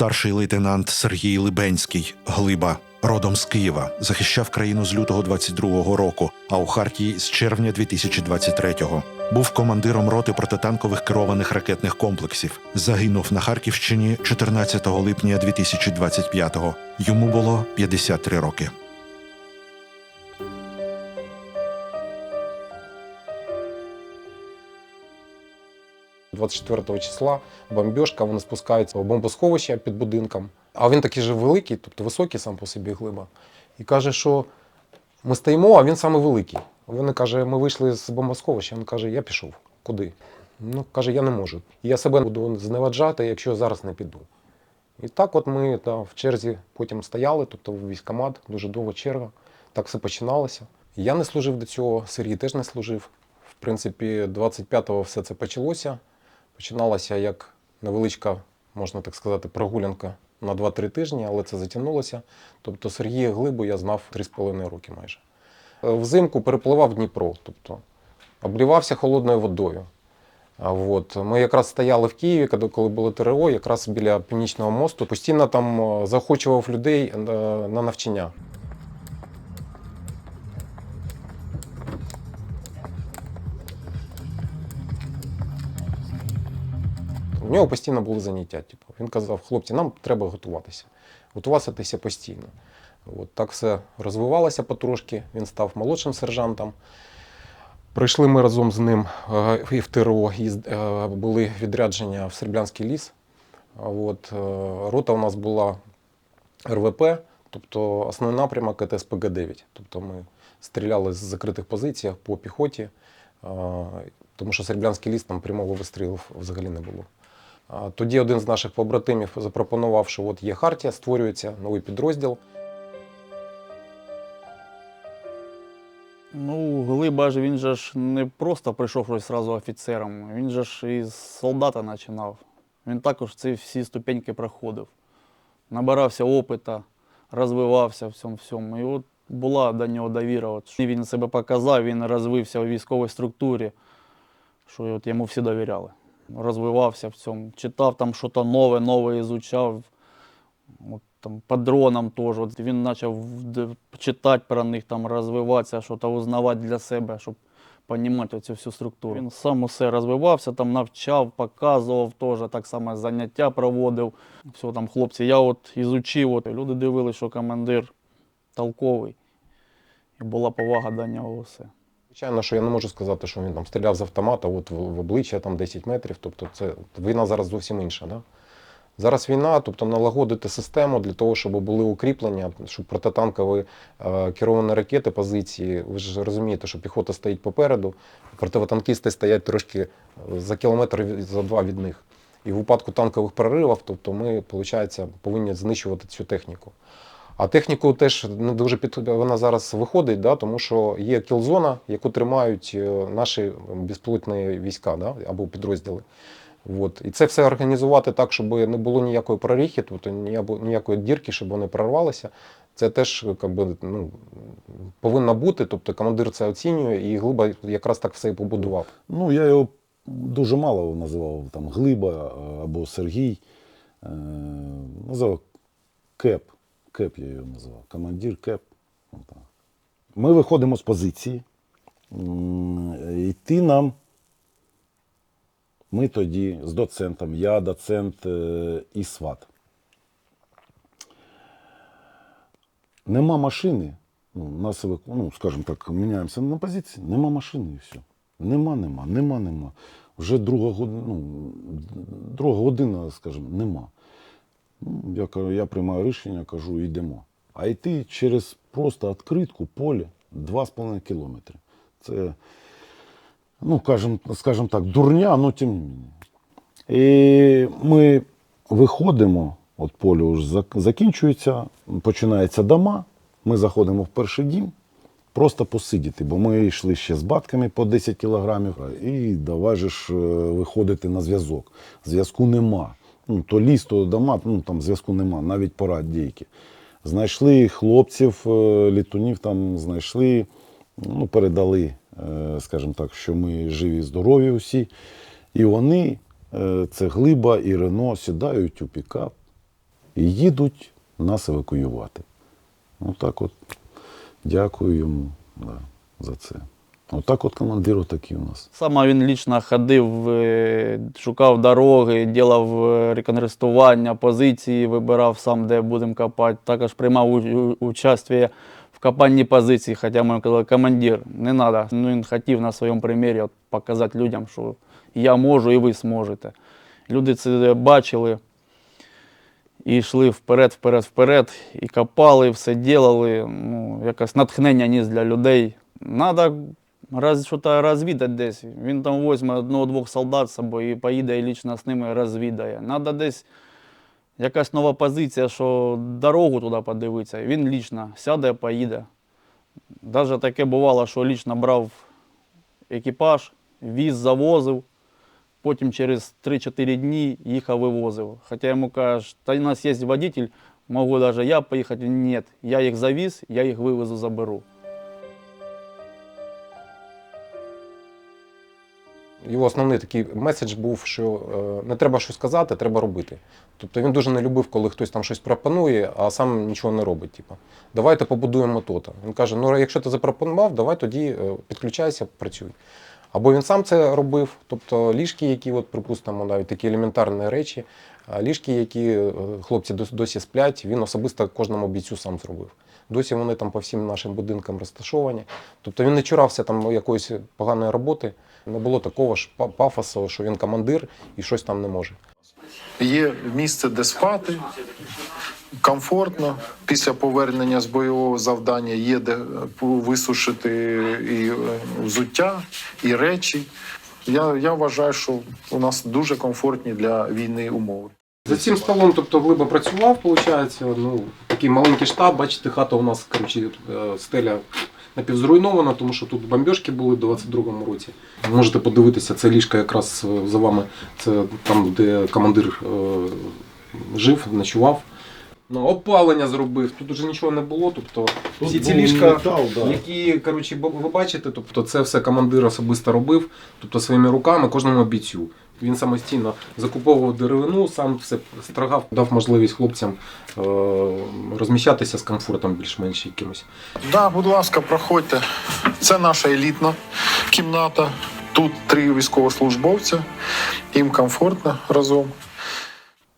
Старший лейтенант Сергій Либенський, глиба, родом з Києва, захищав країну з лютого 22-го року, а у Хартії з червня 2023-го. Був командиром роти протитанкових керованих ракетних комплексів. Загинув на Харківщині 14 липня 2025-го. Йому було 53 роки. – 24 числа бомбіжка, вони спускаються в бомбосховище під будинком. А він такий же великий, тобто високий сам по собі глиба. І каже, що ми стоїмо, а він саме великий. Вони каже, ми вийшли з бомбосховища. Він каже, я пішов. Куди? Ну, каже, я не можу. Я себе буду зневаджати, якщо зараз не піду. І так от ми та, в черзі потім стояли, тобто в військкомат, дуже довга черга. Так все починалося. Я не служив до цього, Сергій теж не служив. В принципі, 25-го все це почалося. Починалася як невеличка, можна так сказати, прогулянка на 2-3 тижні, але це затягнулося. Тобто Сергія Глибу я знав 3,5 роки майже. Е, Взимку перепливав Дніпро, тобто облівався холодною водою. От ми якраз стояли в Києві, коли- було ТРО, якраз біля Північного мосту. Постійно там е, заохочував людей е, на навчання. У нього постійно були заняття. Типу. Він казав, хлопці, нам треба готуватися. Готуватися постійно. От так все розвивалося потрошки. Він став молодшим сержантом. Прийшли ми разом з ним е, і в ТРО, їзд- е, були відрядження в Серблянський ліс. От, е, рота у нас була РВП, тобто основний напрямок це СПГ-9. Тобто ми стріляли з закритих позицій по піхоті, тому що Серблянський ліс там прямого вистрілу взагалі не було. Тоді один з наших побратимів запропонував, що от є хартія, створюється новий підрозділ. Ну, Глиба ж він же ж не просто прийшов щось зразу офіцером, він же ж із солдата починав. Він також ці всі ступеньки проходив. Набирався опита, розвивався в цьому всьому. І от була до нього довіра. От, він себе показав, він розвився у військовій структурі, що от йому всі довіряли. Розвивався в цьому, читав там щось нове, нове ізучав. От, там, по дронам теж. От він почав читати про них, там, розвиватися, щось узнавати для себе, щоб розуміти цю всю структуру. Він сам усе розвивався, там, навчав, показував теж, так само заняття проводив. Все, там, хлопці, я от ізучив, от, люди дивилися, що командир толковий. І була повага до нього все. Звичайно, що я не можу сказати, що він там стріляв з автомата от в, в обличчя там 10 метрів. Тобто це війна зараз зовсім інша. Да? Зараз війна, тобто налагодити систему для того, щоб були укріплення, щоб протитанкові е, керовані ракети, позиції. Ви ж розумієте, що піхота стоїть попереду, противотанкісти стоять трошки за кілометр за два від них. І в випадку танкових проривів, тобто ми, виходить, повинні знищувати цю техніку. А техніку теж не дуже під вона зараз виходить, да, тому що є кілзона, яку тримають е, наші безпілотні війська да, або підрозділи. От. І це все організувати так, щоб не було ніякої проріхи, тобто ніякої дірки, щоб вони прорвалися. Це теж би, ну, повинно бути. Тобто командир це оцінює, і глиба якраз так все і побудував. Ну, я його дуже мало називав там Глиба е, або Сергій. Е, називав Кеп. Кеп я його називав. Командир Кеп. Ми виходимо з позиції. Йти нам. Ми тоді з доцентом, я, доцент е, і сват. Нема машини. Ну, нас, ну, скажімо так, міняємося на позиції. Нема машини і все. Нема, нема, нема, нема. Вже друга година, ну, друга година, скажімо, нема. Я, я приймаю рішення, кажу, йдемо. А йти через просто відкритку поле 2,5 кілометри. Це, ну, скажімо, скажімо так, дурня, ну тим не менше. І ми виходимо, от поле вже закінчується, починається дома. Ми заходимо в перший дім, просто посидіти, бо ми йшли ще з батками по 10 кілограмів. І давай ж е, виходити на зв'язок. Зв'язку нема. Ну, то ліс, то дома, ну там зв'язку нема, навіть по радійки. Знайшли хлопців, е, літунів там знайшли, ну, передали, е, скажімо так, що ми живі, здорові усі. І вони, е, це глиба і Рено, сідають у пікап і їдуть нас евакуювати. Отак от. Дякую йому да, за це. Отак от командир отакий у нас. Саме він лічно ходив, е, шукав дороги, ділав е, реконструювання, позиції, вибирав сам, де будемо копати. Також приймав участь в копанні позицій, хоча ми казали, командир, не треба. Ну, він хотів на своєму примірі показати людям, що я можу і ви зможете. Люди це бачили і йшли вперед, вперед, вперед, і копали, все ділали. Ну, якось натхнення ніс для людей. Надо роз, що розвідати десь. Він там візьме одного-двох солдат з собою і поїде і лічно з ними розвідає. Надо десь якась нова позиція, що дорогу туди подивитися. Він лічно сяде, поїде. Навіть таке бувало, що лічно брав екіпаж, віз, завозив, потім через 3-4 дні їхав вивозив. Хоча йому кажуть, та у нас є водитель, можу навіть я поїхати. Ні, я їх завіз, я їх вивезу, заберу. Його основний такий меседж був, що е, не треба щось казати, треба робити. Тобто він дуже не любив, коли хтось там щось пропонує, а сам нічого не робить. Типу, давайте побудуємо то-то. Він каже: ну якщо ти запропонував, давай тоді е, підключайся, працюй. Або він сам це робив, тобто ліжки, які, от, припустимо, навіть такі елементарні речі, ліжки, які е, хлопці досі сплять, він особисто кожному бійцю сам зробив. Досі вони там по всім нашим будинкам розташовані. Тобто він не чурався там якоїсь поганої роботи. Не було такого ж пафосу, що він командир і щось там не може. Є місце, де спати, комфортно. Після повернення з бойового завдання є де висушити і е, взуття, і речі. Я, я вважаю, що у нас дуже комфортні для війни умови. За цим столом, тобто глибо працював, виходить, ну, такий маленький штаб, бачите, хата у нас коротше, е, стеля напівзруйнована, тому що тут бомбіжки були в 22-му році. Можете подивитися, це ліжка якраз е, за вами, це там, де командир е, жив, ночував. Ну, опалення зробив, тут уже нічого не було. Тобто всі ці ліжка, метал, да. які коротше, ви бачите, тобто це все командир особисто робив, тобто своїми руками кожному бійцю. Він самостійно закуповував деревину, сам все строгав, дав можливість хлопцям е, розміщатися з комфортом більш-менш якимось. Да, будь ласка, проходьте. Це наша елітна кімната. Тут три військовослужбовця. Їм комфортно разом.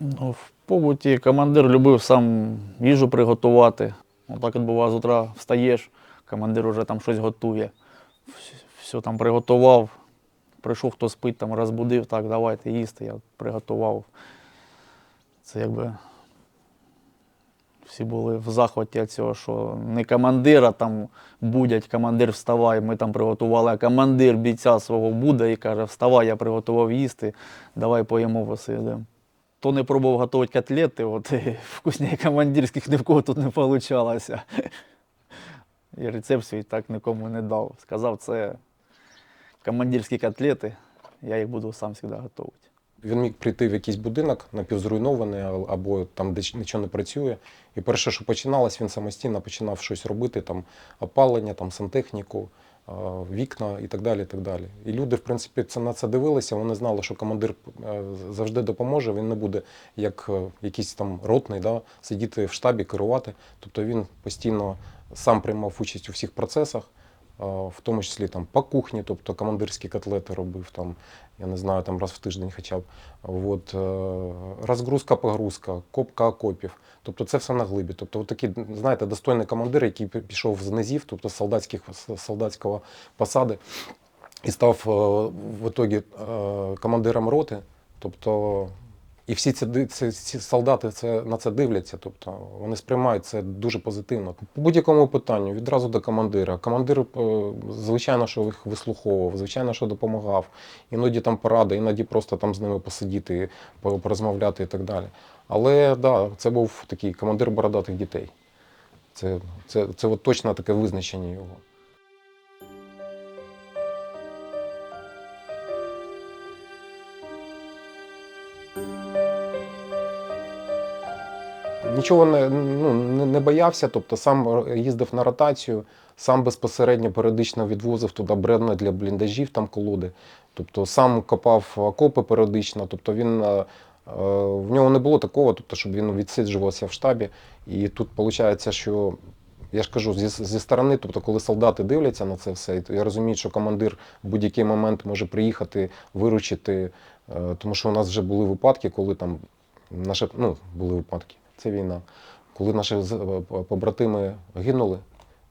Ну, в побуті командир любив сам їжу приготувати. Отак от буває, з утра встаєш, командир вже там щось готує. Все там приготував. Прийшов, хто спить, там розбудив, так, давайте їсти, я приготував. Це якби всі були в захваті від цього, що не командира там будять, командир вставай, ми там приготували, а командир бійця свого буде і каже, вставай, я приготував їсти, давай поїмо посидимо. Хто не пробував готувати котлети, от вкусні командирських ні в кого тут не вийшло. І рецепт свій так нікому не дав. Сказав, це командирські котлети, я їх буду сам завжди готувати. Він міг прийти в якийсь будинок напівзруйнований або там, де нічого не працює. І перше, що починалось, він самостійно починав щось робити, там опалення, там сантехніку, вікна і так далі. І, так далі. і люди, в принципі, це на це дивилися. Вони знали, що командир е, завжди допоможе. Він не буде як е, якийсь там ротний, да, сидіти в штабі, керувати. Тобто він постійно сам приймав участь у всіх процесах. В тому числі там по кухні, тобто командирські котлети робив там, я не знаю, там раз в тиждень хоча б. От, е, розгрузка, погрузка, копка окопів. Тобто це все на глибі. Тобто, от такий, знаєте, достойний командир, який пішов з низів, тобто з солдатських солдатського посади, і став е, в ітогі е, командиром роти. Тобто, і всі ці, ці, ці солдати це, на це дивляться, тобто вони сприймають це дуже позитивно. По будь-якому питанню відразу до командира. Командир, е, звичайно, що їх вислуховував, звичайно, що допомагав. Іноді там поради, іноді просто там з ними посидіти, порозмовляти і так далі. Але да, це був такий командир бородатих дітей. Це, це, це от точно таке визначення його. Нічого не, ну, не, боявся, тобто сам їздив на ротацію, сам безпосередньо періодично відвозив туди бревна для бліндажів, там колоди. Тобто сам копав окопи періодично, тобто він е, в нього не було такого, тобто, щоб він відсиджувався в штабі. І тут виходить, що я ж кажу, зі, зі сторони, тобто, коли солдати дивляться на це все, то я розумію, що командир в будь-який момент може приїхати, виручити. е, Тому що у нас вже були випадки, коли там наші, ну, були випадки, це війна. Коли наші е, побратими гинули,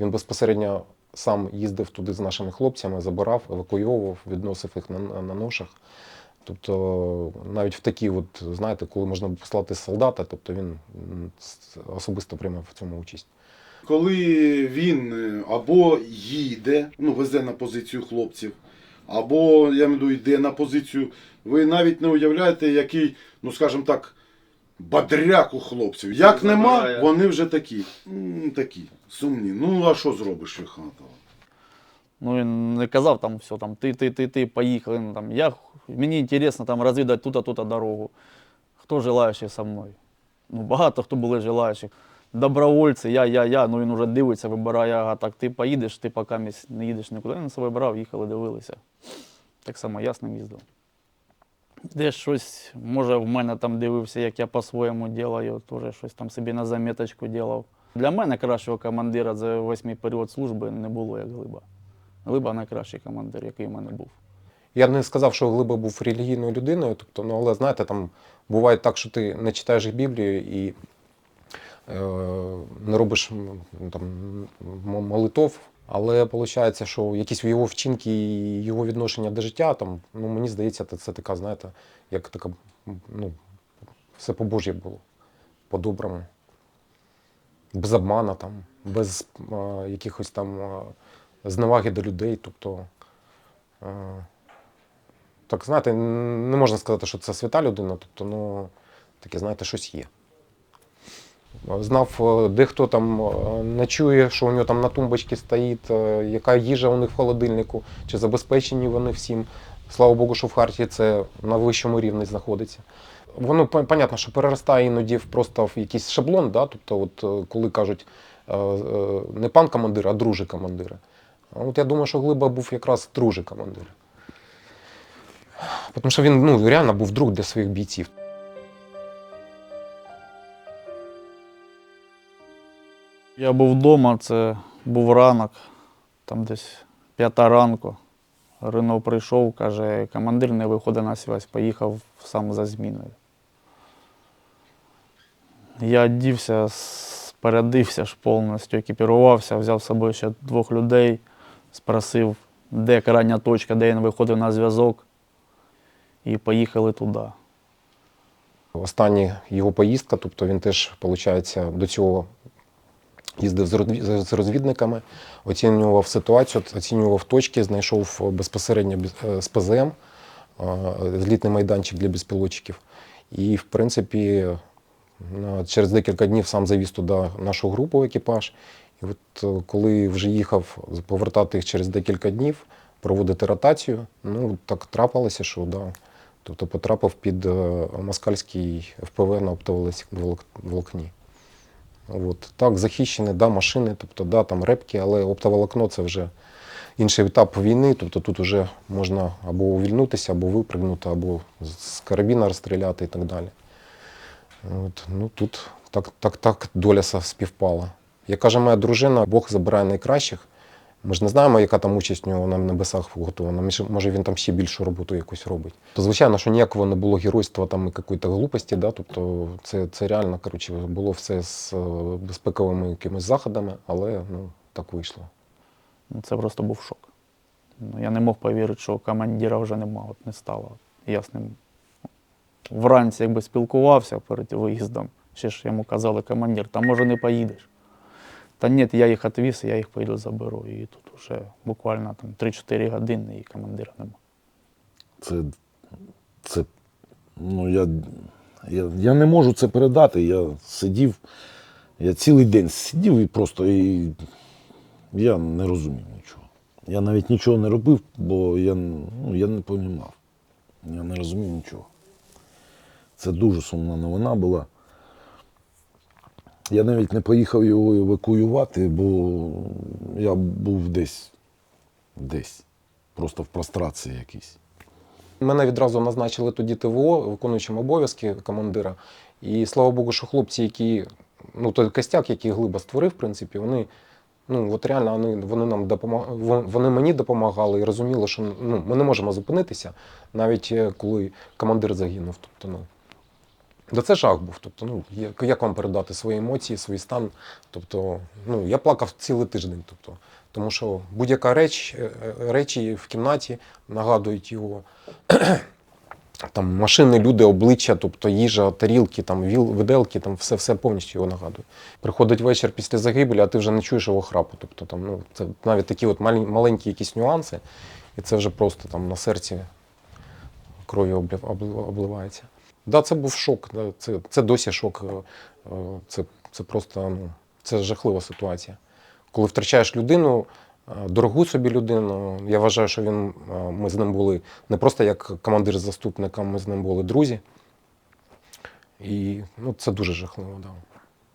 він безпосередньо сам їздив туди з нашими хлопцями, забирав, евакуйовував, відносив їх на, на ношах. Тобто навіть в такі, от, знаєте, коли можна послати солдата, тобто він особисто приймав в цьому участь. Коли він е, або їде, ну, везе на позицію хлопців, або, я маю йде на позицію, ви навіть не уявляєте, який, ну скажімо так, бадряк у хлопців. Як нема, вони вже такі, м, такі, сумні. Ну, а що зробиш, Фіхатова? Ну, він не казав там все, там, ти, ти, ти, ти, поїхали. Ну, там, я, мені інтересно там, розвідати тут-то, тут дорогу. Хто желаючий со мною? Ну, багато хто були желаючих. Добровольці, я, я, я, ну він вже дивиться, вибирає, ага, так ти поїдеш, ти поки місь не їдеш нікуди. Він себе брав, їхали, дивилися. Так само я з ним їздив. Десь щось, може, в мене там дивився, як я по-своєму ділаю, теж щось там собі на заметочку ділав. Для мене кращого командира за восьмий період служби не було, як Глиба. Глиба найкращий командир, який в мене був. Я б не сказав, що Глиба був релігійною людиною, тобто, ну, але знаєте, там буває так, що ти не читаєш Біблію і е, не робиш там, молитов, але виходить, що якісь його вчинки і його відношення до життя, там, ну, мені здається, це, така, знаєте, як така, ну, все по-божі було, по-доброму. Без обмана, там, без е, якихось там е, зневаги до людей. Тобто, е, так, знаєте, не можна сказати, що це свята людина, тобто, ну, таке, знаєте, щось є. Знав, е, дехто там е, не чує, що у нього там на тумбочці стоїть, е, яка їжа у них в холодильнику, чи забезпечені вони всім. Слава Богу, що в Харті це на вищому рівні знаходиться. Воно пон- понятно, що переростає іноді просто в якийсь шаблон, да? тобто, от, коли кажуть не пан командир, а друже командира. От я думаю, що Глиба був якраз друже командир. Тому що він ну, реально був друг для своїх бійців. Я був вдома, це був ранок, там десь п'ята ранку. Ринов прийшов, каже, командир не виходить на связь, поїхав сам за зміною. Я одівся, переодився ж повністю, екіпірувався, взяв з собою ще двох людей, спросив, де крайня точка, де він виходив на зв'язок, і поїхали туди. Остання його поїздка, тобто він теж, виходить, до цього їздив з розвідниками, оцінював ситуацію, оцінював точки, знайшов безпосередньо без- е, з ПЗМ, е, злітний майданчик для безпілотчиків. І, в принципі, через декілька днів сам завіз туди нашу групу, екіпаж. І от е, коли вже їхав повертати їх через декілька днів, проводити ротацію, ну так трапилося, що да. Тобто потрапив під е, москальський ФПВ на оптоволокні. От. Так, захищені, да, машини, тобто, да, там репки, але оптоволокно це вже інший етап війни. Тобто тут вже можна або увільнутися, або випригнути, або з карабіна розстріляти і так далі. От. Ну, тут так, так, так доля співпала. Як каже моя дружина, Бог забирає найкращих. Ми ж не знаємо, яка там участь у нього на небесах ж- Може, він там ще більшу роботу якусь робить. То звичайно, що ніякого не було геройства там і якоїсь глупості. Да? Тобто це, це реально коротше, було все з е, безпековими якимись заходами, але ну, так вийшло. Це просто був шок. Ну, я не мог повірити, що командира вже нема, от не стало. Я з ним вранці якби спілкувався перед виїздом. Ще ж йому казали, командир, та може не поїдеш. Та ні, я їх відвіз, я їх поїду заберу. І тут вже буквально там 3-4 години і командира нема. Це, це ну, я, я, я не можу це передати. Я сидів, я цілий день сидів і просто і я не розумів нічого. Я навіть нічого не робив, бо я, ну, я не розумів. Я не розумів нічого. Це дуже сумна новина була. Я навіть не поїхав його евакуювати, бо я був десь, десь, просто в прострації якійсь. Мене відразу назначили тоді ТВО, виконуючим обов'язки командира. І слава Богу, що хлопці, які, ну той костяк, який глиба створив, в принципі, вони. Ну, от реально вони, вони нам допомагали, вони мені допомагали і розуміли, що ну, ми не можемо зупинитися, навіть е, коли командир загинув. Тобто, ну, да це жах був. Тобто, ну, як, вам передати свої емоції, свій стан? Тобто, ну, я плакав цілий тиждень. Тобто, тому що будь-яка реч, е, е, речі в кімнаті нагадують його. Там машини, люди, обличчя, тобто їжа, тарілки, там віл, виделки, там все, все повністю його нагадує. Приходить вечір після загибелі, а ти вже не чуєш його храпу. Тобто там, ну, це навіть такі от маленькі якісь нюанси, і це вже просто там на серці кров'ю обливається. Да, це був шок. Це, це досі шок. е, е, Це, це просто ну, це жахлива ситуація. Коли втрачаєш людину, е, дорогу собі людину, я вважаю, що він, ми з ним були не просто як командир з заступником, ми з ним були друзі. І ну, це дуже жахливо. Да.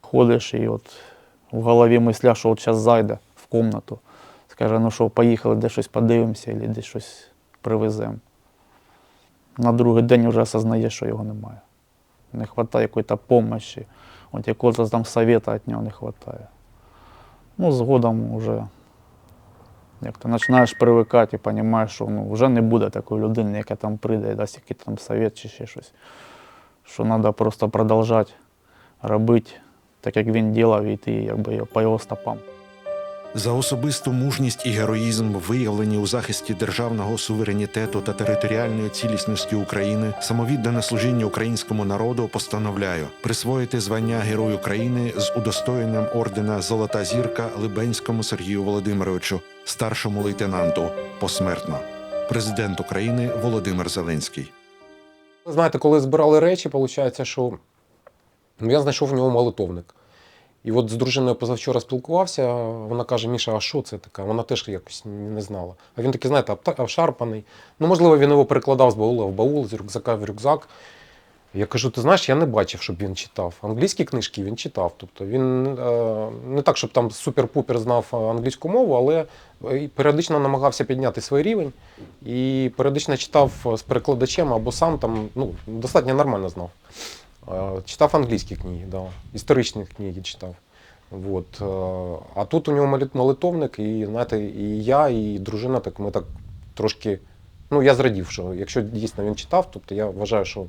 Ходиш і от в голові мисля, що от зараз зайде в комнату, скаже, ну що, поїхали, де щось подивимося, або десь щось привеземо. На другий день вже осознаєш, що його немає. Не вистачає якоїсь допомоги, от якогось там совета від нього не вистачає. Ну, згодом вже як ти починаєш привикати і розумієш, що ну, вже не буде такої людини, яка там прийде і дасть якийсь там совет чи ще щось. Що треба просто продовжувати робити так, як він ділав, і йти якби, по його стопам. За особисту мужність і героїзм, виявлені у захисті державного суверенітету та територіальної цілісності України, самовіддане служіння українському народу постановляю присвоїти звання Герой України з удостоєнням ордена Золота зірка Либенському Сергію Володимировичу, старшому лейтенанту, посмертно. Президент України Володимир Зеленський. Знаєте, коли збирали речі, виходить, що я знайшов в нього молитовник. І от з дружиною позавчора спілкувався, вона каже: Міша, а що це таке? Вона теж якось не знала. А він такий, знаєте, обшарпаний. Ну, можливо, він його перекладав з баула в баул, з рюкзака в рюкзак. Я кажу, ти знаєш, я не бачив, щоб він читав. Англійські книжки він читав. Тобто він е, не так, щоб там супер-пупер знав е, англійську мову, але е, періодично намагався підняти свій рівень і періодично читав з перекладачем або сам там ну, достатньо нормально знав. Е, Читав англійські книги, да. історичні книги читав. От. е, А тут у нього молит- молитовник, і знаєте, і я, і дружина, так ми так трошки. Ну, я зрадів, що якщо дійсно він читав, тобто я вважаю, що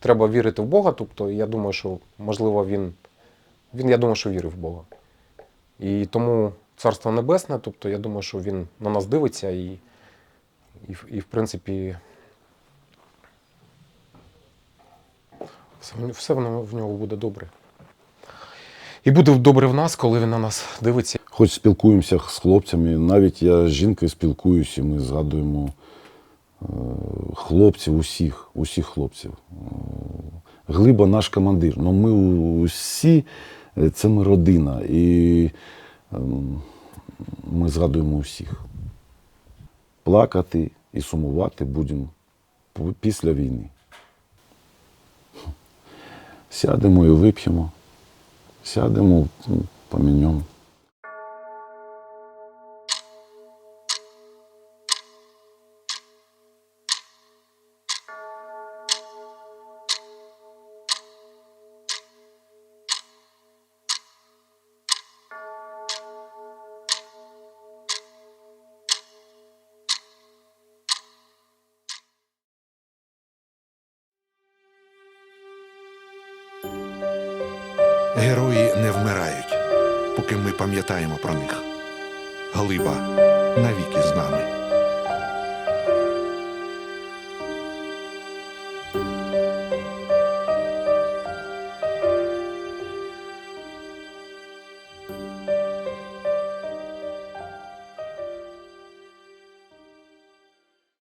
треба вірити в Бога. Тобто я думаю, що можливо він, він я думаю, що вірив в Бога. І тому Царство Небесне, тобто я думаю, що він на нас дивиться і, і, і в принципі. Все, в- нього- буде добре. І буде добре в нас, коли він на нас дивиться. Хоч спілкуємося з хлопцями, навіть я з жінкою спілкуюся, і ми згадуємо е, хлопців, усіх, усіх хлопців. Е, Глиба наш командир. Ну, ми усі, е, це ми родина. І ем, ми згадуємо усіх. Плакати і сумувати будемо після війни. Сядемо і вип'ємо. Сядемо, м, не вмирають, поки ми пам'ятаємо про них. Глиба.